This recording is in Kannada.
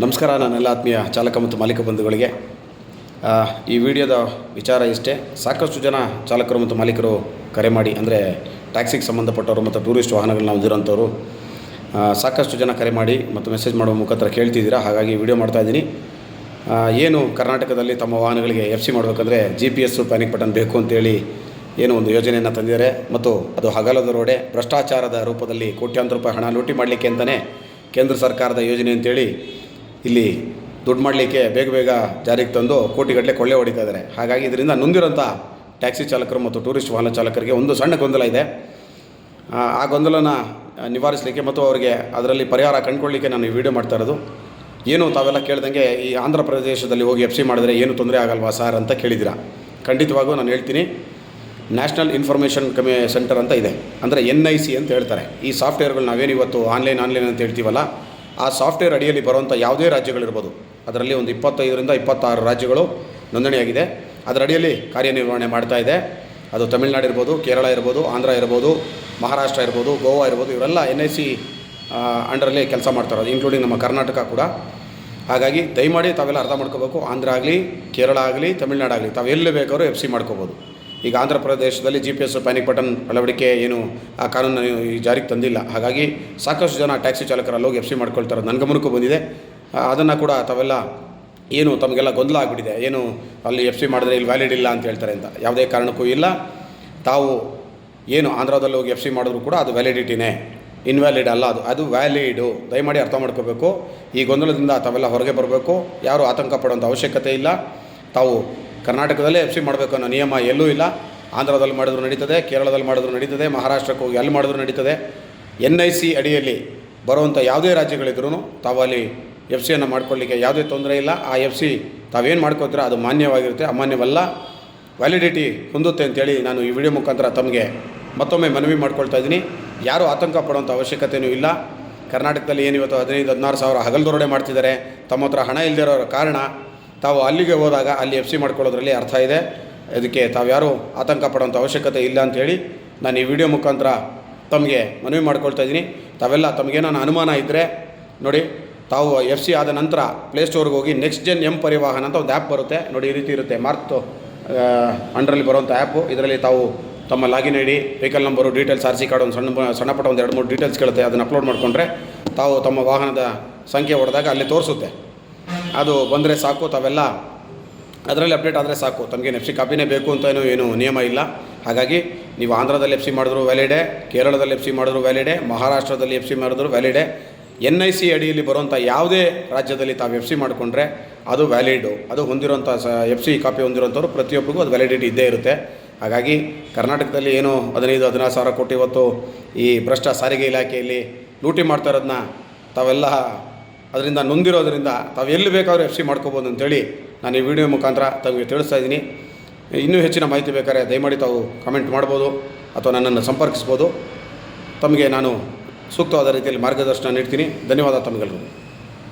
ನಮಸ್ಕಾರ ನನ್ನೆಲ್ಲ ಆತ್ಮೀಯ ಚಾಲಕ ಮತ್ತು ಮಾಲೀಕ ಬಂಧುಗಳಿಗೆ. ಈ ವಿಡಿಯೋದ ವಿಚಾರ ಇಷ್ಟೇ, ಸಾಕಷ್ಟು ಜನ ಚಾಲಕರು ಮತ್ತು ಮಾಲೀಕರು ಕರೆ ಮಾಡಿ, ಅಂದರೆ ಟ್ಯಾಕ್ಸಿಗೆ ಸಂಬಂಧಪಟ್ಟವರು ಮತ್ತು ಟೂರಿಸ್ಟ್ ವಾಹನಗಳನ್ನ ಹೊಂದಿರೋಂಥವ್ರು ಸಾಕಷ್ಟು ಜನ ಕರೆ ಮಾಡಿ ಮತ್ತು ಮೆಸೇಜ್ ಮಾಡುವ ಮುಖಾಂತರ ಕೇಳ್ತಿದ್ದೀರಾ? ಹಾಗಾಗಿ ವಿಡಿಯೋ ಮಾಡ್ತಾಯಿದ್ದೀನಿ ಏನು ಕರ್ನಾಟಕದಲ್ಲಿ ತಮ್ಮ ವಾಹನಗಳಿಗೆ ಎಫ್ ಸಿ ಮಾಡಬೇಕಂದ್ರೆ G P S panic button ಬೇಕು ಅಂತೇಳಿ ಏನು ಒಂದು ಯೋಜನೆಯನ್ನು ತಂದಿದ್ದಾರೆ. ಮತ್ತು ಅದು ಹಗಲದ ರೋಡೆ, ಭ್ರಷ್ಟಾಚಾರದ ರೂಪದಲ್ಲಿ ಕೋಟ್ಯಾಂತರ ರೂಪಾಯಿ ಹಣ ಲೂಟಿ ಮಾಡಲಿಕ್ಕೆ ಅಂತಲೇ ಕೇಂದ್ರ ಸರ್ಕಾರದ ಯೋಜನೆ ಅಂತೇಳಿ ಇಲ್ಲಿ ದುಡ್ಡು ಮಾಡಲಿಕ್ಕೆ ಬೇಗ ಬೇಗ ಜಾರಿಗೆ ತಂದು ಕೋಟಿಗಟ್ಟಲೆ ಕೊಳ್ಳೆ ಹೊಡಿತಾ ಇದ್ದಾರೆ. ಹಾಗಾಗಿ ಇದರಿಂದ ನೊಂದಿರೋಂಥ ಟ್ಯಾಕ್ಸಿ ಚಾಲಕರು ಮತ್ತು ಟೂರಿಸ್ಟ್ ವಾಹನ ಚಾಲಕರಿಗೆ ಒಂದು ಸಣ್ಣ ಗೊಂದಲ ಇದೆ. ಆ, ಗೊಂದಲನ ನಿವಾರಿಸಲಿಕ್ಕೆ ಮತ್ತು ಅವರಿಗೆ ಅದರಲ್ಲಿ ಪರಿಹಾರ ಕಂಡುಕೊಳ್ಳಲಿಕ್ಕೆ ನಾನು ಈ ವಿಡಿಯೋ ಮಾಡ್ತಾ ಇರೋದು. ಏನು ತಾವೆಲ್ಲ ಕೇಳ್ದಂಗೆ ಈ ಆಂಧ್ರ ಪ್ರದೇಶದಲ್ಲಿ ಹೋಗಿ ಎಫ್ ಸಿ ಮಾಡಿದ್ರೆ ಏನು ತೊಂದರೆ ಆಗಲ್ವಾ ಸರ್ ಅಂತ ಕೇಳಿದ್ದೀರಾ. ಖಂಡಿತವಾಗೂ ನಾನು ಹೇಳ್ತೀನಿ ನ್ಯಾಷನಲ್ ಇನ್ಫಾರ್ಮೇಷನ್ ಕಮಿ ಸೆಂಟರ್ ಅಂತ ಇದೆ. ಅಂದರೆ ಎನ್ ಐ ಸಿ ಅಂತ ಹೇಳ್ತಾರೆ. ಈ ಸಾಫ್ಟ್ವೇರ್ಗಳು ನಾವೇನು ಇವತ್ತು ಆನ್ಲೈನ್ ಆನ್ಲೈನ್ ಅಂತ ಹೇಳ್ತೀವಲ್ಲ ಆ ಸಾಫ್ಟ್ವೇರ್ ಅಡಿಯಲ್ಲಿ ಬರುವಂಥ ಯಾವುದೇ ರಾಜ್ಯಗಳಿರ್ಬೋದು. ಅದರಲ್ಲಿ ಒಂದು ಇಪ್ಪತ್ತೈದರಿಂದ ಇಪ್ಪತ್ತಾರು ರಾಜ್ಯಗಳು ನೋಂದಣಿಯಾಗಿದೆ. ಅದರ ಅಡಿಯಲ್ಲಿ ಕಾರ್ಯನಿರ್ವಹಣೆ ಮಾಡ್ತಾ ಇದೆ. ಅದು ತಮಿಳ್ನಾಡು ಇರ್ಬೋದು, ಕೇರಳ ಇರ್ಬೋದು, ಆಂಧ್ರ ಇರ್ಬೋದು, ಮಹಾರಾಷ್ಟ್ರ ಇರ್ಬೋದು, ಗೋವಾ ಇರ್ಬೋದು, ಇವರೆಲ್ಲ ಎನ್ ಐ ಸಿ ಅಂಡರಲ್ಲಿ ಕೆಲಸ ಮಾಡ್ತಾರೆ. ಇನ್ಕ್ಲೂಡಿಂಗ್ ನಮ್ಮ ಕರ್ನಾಟಕ ಕೂಡ. ಹಾಗಾಗಿ ದಯಮಾಡಿ ತಾವೆಲ್ಲ ಅರ್ಥ ಮಾಡ್ಕೋಬೇಕು. ಆಂಧ್ರ ಆಗಲಿ, ಕೇರಳ ಆಗಲಿ, ತಮಿಳ್ನಾಡು ಆಗಲಿ ತಾವು ಎಲ್ಲಿ ಬೇಕಾದ್ರೂ ಎಫ್ ಸಿ ಮಾಡ್ಕೋಬೋದು. ಈಗ ಆಂಧ್ರ ಪ್ರದೇಶದಲ್ಲಿ G P S panic button ಅಳವಡಿಕೆ ಏನು, ಆ ಕಾನೂನು ಜಾರಿಗೆ ತಂದಿಲ್ಲ. ಹಾಗಾಗಿ ಸಾಕಷ್ಟು ಜನ ಟ್ಯಾಕ್ಸಿ ಚಾಲಕರ ಹೋಗಿ ಎಫ್ ಸಿ ಮಾಡ್ಕೊಳ್ತಾರೆ. ನನ್ನ ಗಮನಕ್ಕೂ ಬಂದಿದೆ. ಅದನ್ನು ಕೂಡ ತಾವೆಲ್ಲ ಏನು ತಮಗೆಲ್ಲ ಗೊಂದಲ ಆಗಿಬಿಟ್ಟಿದೆ. ಏನು ಅಲ್ಲಿ ಎಫ್ ಸಿ ಮಾಡಿದ್ರೆ ಇಲ್ಲಿ ವ್ಯಾಲಿಡ್ ಇಲ್ಲ ಅಂತ ಹೇಳ್ತಾರೆ ಅಂತ. ಯಾವುದೇ ಕಾರಣಕ್ಕೂ ಇಲ್ಲ. ತಾವು ಏನು ಆಂಧ್ರದಲ್ಲಿ ಹೋಗಿ ಎಫ್ ಸಿ ಮಾಡಿದ್ರು ಕೂಡ ಅದು ವ್ಯಾಲಿಡಿಟಿನೇ ಇನ್ವ್ಯಾಲಿಡ್ ಅಲ್ಲ ಅದು. ಅದು ವ್ಯಾಲಿಡು ದಯಮಾಡಿ ಅರ್ಥ ಮಾಡ್ಕೋಬೇಕು. ಈ ಗೊಂದಲದಿಂದ ತಾವೆಲ್ಲ ಹೊರಗೆ ಬರಬೇಕು. ಯಾರೂ ಆತಂಕ ಪಡುವಂಥ ಅವಶ್ಯಕತೆ ಇಲ್ಲ. ತಾವು ಕರ್ನಾಟಕದಲ್ಲೇ ಎಫ್ ಸಿ ಮಾಡಬೇಕು ಅನ್ನೋ ನಿಯಮ ಎಲ್ಲೂ ಇಲ್ಲ. ಆಂಧ್ರದಲ್ಲಿ ಮಾಡಿದ್ರು ನಡೀತದೆ, ಕೇರಳದಲ್ಲಿ ಮಾಡಿದ್ರು ನಡೀತದೆ, ಮಹಾರಾಷ್ಟ್ರಕ್ಕೆ ಹೋಗಿ ಅಲ್ಲಿ ಮಾಡಿದ್ರು ನಡೀತದೆ. ಎನ್ ಐ ಸಿ ಅಡಿಯಲ್ಲಿ ಬರುವಂಥ ಯಾವುದೇ ರಾಜ್ಯಗಳಿದ್ರೂ ತಾವು ಅಲ್ಲಿ ಎಫ್ ಸಿಯನ್ನು ಮಾಡ್ಕೊಳ್ಳಿಕ್ಕೆ ಯಾವುದೇ ತೊಂದರೆ ಇಲ್ಲ. ಆ ಎಫ್ ಸಿ ತಾವೇನು ಮಾಡ್ಕೋತೀರೋ ಅದು ಮಾನ್ಯವಾಗಿರುತ್ತೆ. ಅಮಾನ್ಯವಲ್ಲ. ವ್ಯಾಲಿಡಿಟಿ ಹೊಂದುತ್ತೆ ಅಂತೇಳಿ ನಾನು ಈ ವಿಡಿಯೋ ಮುಖಾಂತರ ತಮಗೆ ಮತ್ತೊಮ್ಮೆ ಮನವಿ ಮಾಡ್ಕೊಳ್ತಾ ಇದ್ದೀನಿ. ಯಾರೂ ಆತಂಕ ಪಡುವಂಥ ಅವಶ್ಯಕತೆಯೂ ಇಲ್ಲ. ಕರ್ನಾಟಕದಲ್ಲಿ ಏನು ಇವತ್ತು ಹದಿನೈದು, ಹದಿನಾರು ಸಾವಿರ ಹಗಲ್ದೊರಡೆ ಮಾಡ್ತಿದ್ದಾರೆ. ತಮ್ಮ ಹತ್ರ ಹಣ ಇಲ್ಲದಿರೋ ಕಾರಣ ತಾವು ಅಲ್ಲಿಗೆ ಹೋದಾಗ ಅಲ್ಲಿ ಎಫ್ ಸಿ ಮಾಡ್ಕೊಳ್ಳೋದ್ರಲ್ಲಿ ಅರ್ಥ ಇದೆ. ಇದಕ್ಕೆ ತಾವು ಯಾರೂ ಆತಂಕ ಪಡೋಂಥ ಅವಶ್ಯಕತೆ ಇಲ್ಲ ಅಂಥೇಳಿ ನಾನು ಈ ವಿಡಿಯೋ ಮುಖಾಂತರ ತಮಗೆ ಮನವಿ ಮಾಡ್ಕೊಳ್ತಾ ಇದ್ದೀನಿ. ತಾವೆಲ್ಲ ತಮಗೇನಾನ ಅನುಮಾನ ಇದ್ದರೆ ನೋಡಿ, ತಾವು ಎಫ್ ಸಿ ಆದ ನಂತರ ಪ್ಲೇಸ್ಟೋರ್ಗೆ ಹೋಗಿ ನೆಕ್ಸ್ಟ್ ಜೆನ್ ಎಂ ಪರಿವಾಹನ ಅಂತ ಒಂದು ಆ್ಯಪ್ ಬರುತ್ತೆ. ನೋಡಿ, ಈ ರೀತಿ ಇರುತ್ತೆ. ಮಾರ್ಕ್ ಅಂಡ್ರಲ್ಲಿ ಬರುವಂಥ ಆ್ಯಪು ಇದರಲ್ಲಿ ತಾವು ತಮ್ಮ login I D vehicle number details R C card ಒಂದು ಸಣ್ಣ ಸಣ್ಣ ಪಟ್ಟ ಒಂದು ಎರಡು ಮೂರು ಡೀಟೇಲ್ಸ್ ಕೇಳುತ್ತೆ. ಅದನ್ನು ಅಪ್ಲೋಡ್ ಮಾಡಿಕೊಂಡ್ರೆ ತಾವು ತಮ್ಮ ವಾಹನದ ಸಂಖ್ಯೆ ಹೊಡೆದಾಗ ಅಲ್ಲಿ ತೋರಿಸುತ್ತೆ. ಅದು ಬಂದರೆ ಸಾಕು, ತಾವೆಲ್ಲ ಅದರಲ್ಲಿ ಅಪ್ಡೇಟ್ ಆದರೆ ಸಾಕು. ತಮಗೆ ಎಫ್ ಸಿ ಕಾಪಿನೇ ಬೇಕು ಅಂತ ಏನೂ, ಏನು ನಿಯಮ ಇಲ್ಲ. ಹಾಗಾಗಿ ನೀವು ಆಂಧ್ರದಲ್ಲಿ ಎಫ್ ಸಿ ಮಾಡಿದ್ರು ವ್ಯಾಲಿಡೆ ಕೇರಳದಲ್ಲಿ ಎಫ್ ಸಿ ಮಾಡಿದ್ರು ವ್ಯಾಲಿಡೆ ಮಹಾರಾಷ್ಟ್ರದಲ್ಲಿ ಎಫ್ ಸಿ ಮಾಡಿದ್ರು ವ್ಯಾಲಿಡೆ ಎನ್ ಐ ಸಿ ಅಡಿಯಲ್ಲಿ ಬರುವಂಥ ಯಾವುದೇ ರಾಜ್ಯದಲ್ಲಿ ತಾವು ಎಫ್ ಸಿ ಮಾಡಿಕೊಂಡ್ರೆ ಅದು ವ್ಯಾಲಿಡು ಅದು ಹೊಂದಿರುವಂಥ ಸ ಎಫ್ ಸಿ ಕಾಪಿ ಹೊಂದಿರುವಂಥವ್ರು ಪ್ರತಿಯೊಬ್ಬರಿಗೂ ಅದು ವ್ಯಾಲಿಡಿಟಿ ಇದ್ದೇ ಇರುತ್ತೆ. ಹಾಗಾಗಿ ಕರ್ನಾಟಕದಲ್ಲಿ ಏನು ಹದಿನೈದು, ಹದಿನಾರು ಸಾವಿರ ಕೋಟಿ ಇವತ್ತು ಈ ಭ್ರಷ್ಟ ಸಾರಿಗೆ ಇಲಾಖೆಯಲ್ಲಿ ಲೂಟಿ ಮಾಡ್ತಾ ಇರೋದನ್ನ ತಾವೆಲ್ಲ ಅದರಿಂದ ನೊಂದಿರೋದರಿಂದ ತಾವು ಎಲ್ಲಿ ಬೇಕಾದ್ರೂ ಎಫ್ ಸಿ ಮಾಡ್ಕೋಬೋದು ಅಂತೇಳಿ ನಾನು ಈ ವಿಡಿಯೋ ಮುಖಾಂತರ ತಮಗೆ ತಿಳಿಸ್ತಾ ಇದ್ದೀನಿ. ಇನ್ನೂ ಹೆಚ್ಚಿನ ಮಾಹಿತಿ ಬೇಕಾದ್ರೆ ದಯಮಾಡಿ ತಾವು ಕಮೆಂಟ್ ಮಾಡ್ಬೋದು ಅಥವಾ ನನ್ನನ್ನು ಸಂಪರ್ಕಿಸ್ಬೋದು. ತಮಗೆ ನಾನು ಸೂಕ್ತವಾದ ರೀತಿಯಲ್ಲಿ ಮಾರ್ಗದರ್ಶನ ನೀಡ್ತೀನಿ. ಧನ್ಯವಾದ ತಮಗೆಲ್ಲರಿಗೂ